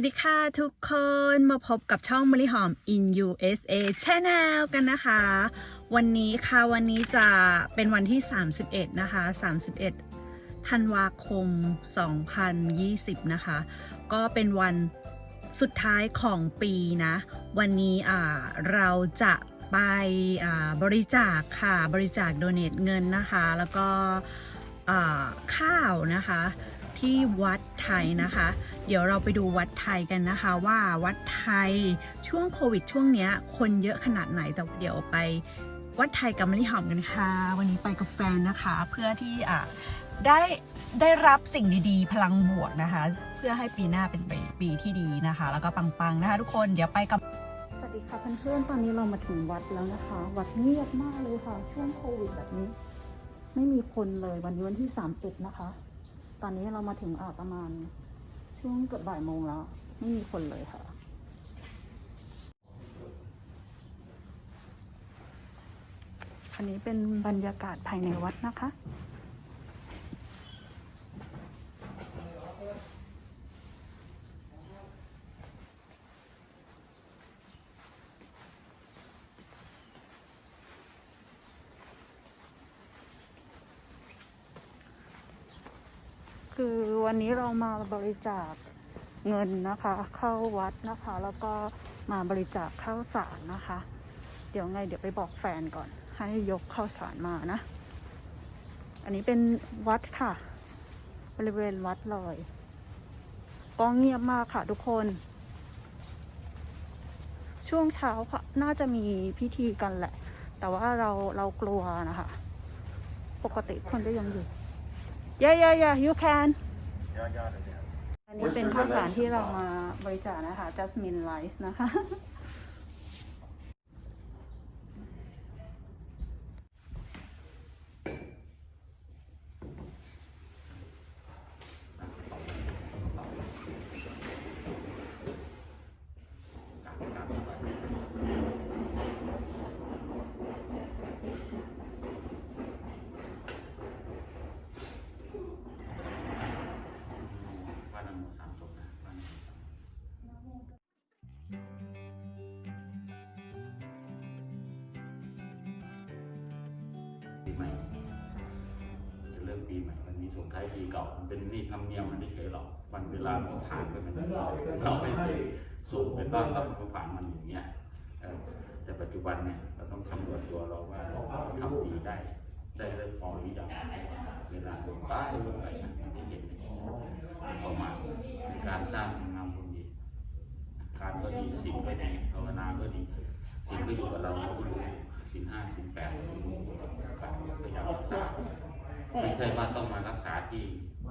วัสดีค่ะทุกคนมาพบกับช่องมะลิหอม in USA Channel กันนะคะ วันนี้ค่ะวันนี้จะเป็นวันที่ 31 นะคะ 31 ธันวาคม 2020 นะคะ ก็เป็นวันสุดท้ายของปีนะ วันนี้อ่าเราจะไปอ่าบริจาคค่ะบริจาคโดเนทเงินนะคะ แล้วก็อ่าข้าวนะคะ ที่วัดไทยนะคะ เดี๋ยวเราไปดูวัดไทยกันนะคะ ว่าวัดไทยช่วงโควิดช่วงเนี้ย คนเยอะขนาดไหนแต่เดี๋ยวไปวัดไทยกับมะลิหอมกันค่ะ วันนี้ไปกับแฟนนะคะ เพื่อที่อะได้ได้รับสิ่งดีๆ พลังบวกนะคะ เพื่อให้ปีหน้าเป็นปีปีที่ดีนะคะ แล้วก็ปังๆนะคะ ทุกคนเดี๋ยวไปกับสวัสดีค่ะเพื่อนๆตอนนี้เรามาถึงวัดแล้วนะคะ วัดเงียบมากเลยค่ะ ช่วงโควิดแบบนี้ ไม่มีคนเลยวันนี้วันที่สามเอ็ดนะคะ ตอนนี้เรามาถึงอ่าประมาณ ช่วงเกือบบ่ายโมงแล้ว ไม่มีคนเลยค่ะ อันนี้เป็นบรรยากาศภายในวัดนะคะ คือวันนี้เรามาบริจาคเงินนะคะ เข้าวัดนะคะ แล้วก็มาบริจาคข้าวสารนะคะ เดี๋ยวไงเดี๋ยวไปบอกแฟนก่อน ให้ยกข้าวสารมานะ อันนี้เป็นวัดค่ะ บริเวณวัดเลยก็เงียบมากค่ะทุกคน ช่วงเช้าค่ะ น่าจะมีพิธีกันแหละ แต่ว่าเราเรากลัวนะคะ ปกติคนก็ยังอยู่ Yeah, yeah, yeah, you can. อันนี้เป็นข้าวสารที่เรามาบริจาคนะคะ Jasmine Rice นะคะ ปีใหม่จะเริ่มปีใหม่วันนี้ส่งท้ายปีเก่ามันเป็นนี่ธรรมเนียมมันไม่เฉยหรอกวันเวลามันผ่านไปมันเราไม่ได้ส่งไปต้อนรับมันผ่านมันอย่างเงี้ยแต่ปัจจุบันเนี่ยเราต้องสำรวจตัวเราว่าทำดีได้ได้ได้พอหรือยังเวลาลงป้ายลงไปนะมันจะเห็นประมาณในการสร้างงามคนดีการก็ดีสิ่งก็ดีภาวนาก็ดีสิ่งก็อยู่กับเราเราก็รู้สิ่งห้าสิ่งแปดเราก็รู้การพยายามรักษา ไม่ใช่ว่าต้องมารักษาที่ไ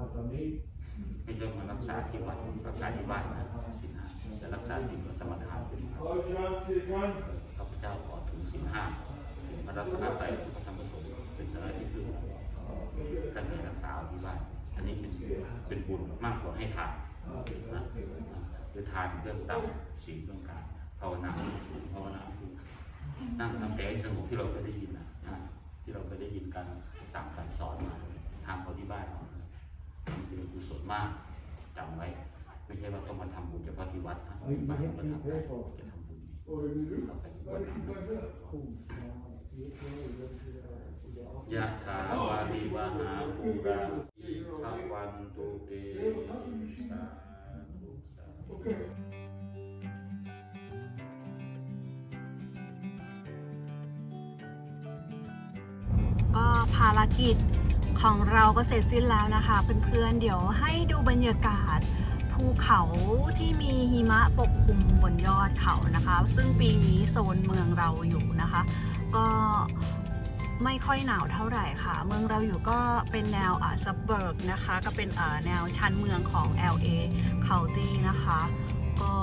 ม่ใช่มารักษาที่วัดรักษาที่บ้านนะสิ่งห้าจะรักษาสิ่งสมถะสิ่งข้าพเจ้าขอถึงสิ่งห้าถึงมารักษาไปพระธรรมสงฆ์เป็นสถานที่พึ่งท่านให้รักษาที่บ้านอันนี้เป็นเป็นบุญมากกว่าให้ทานนะคือทานเรื่องตั้งสิ่งเรื่องการภาวนาภาวนาคือนั่งทำใจให้สงบที่เราเคยได้ยินนะนะที่เราเคยได้ยินการสั่งการสอนมาทำเขาที่บ้านเรามันเป็นกุศล มากจำไว้ ไม่ใช่ว่าต้องมาทำบุญเฉพาะที่วัดนะที่บ้านเราก็ทำได้จะทำบุญเราไปที่วัดยะถาวาริวหาภูราอิภวันตุเตสาธุสาธุก็ภารกิจ ของเราก็เสร็จสิ้นแล้วนะคะ เพื่อนๆเดี๋ยวให้ดูบรรยากาศภูเขาที่มีหิมะปกคลุมบนยอดเขานะคะ ซึ่งปีนี้โซนเมืองเราอยู่นะคะ ก็ไม่ค่อยหนาวเท่าไหร่ค่ะ เมืองเราอยู่ก็เป็นแนวอ่าซับเบิร์กนะคะ ก็เป็นอ่าแนวชั้นเมืองของ LA County นะคะ ก็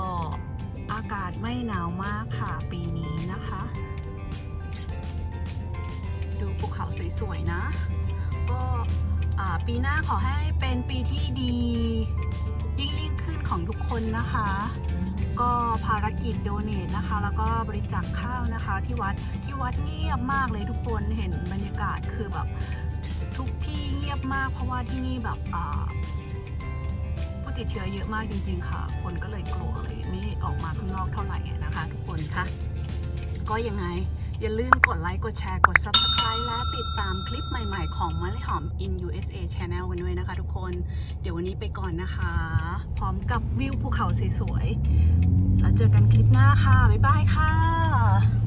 อากาศไม่หนาวมากค่ะปีนี้นะคะ ดูภูเขาสวยๆนะ ก็ปีหน้าขอให้เป็นปีที่ดียิ่งยิ่งขึ้นของทุกคนนะคะ ก็ภารกิจโดเนทนะคะ แล้วก็บริจาคข้าวนะคะ ที่วัดที่วัดเงียบมากเลยทุกคนเห็นบรรยากาศคือแบบทุกที่เงียบมากเพราะว่าที่นี่แบบอ่าพุทติดเชื้อเยอะมากจริง ๆ ค่ะ คนก็เลยกลัวเลยไม่ออกมาข้างนอกเท่าไหร่นะคะ ทุกคนคะก็ยังไง อย่าลืมกดไลค์ กดแชร์ กด Subscribe และติดตามคลิปใหม่ๆ ของมะลิหอม in USA Channel กันด้วยนะคะทุกคน เดี๋ยววันนี้ไปก่อนนะคะ พร้อมกับวิวภูเขาสวยๆ แล้วเจอกันคลิปหน้าค่ะ บ๊ายบายค่ะ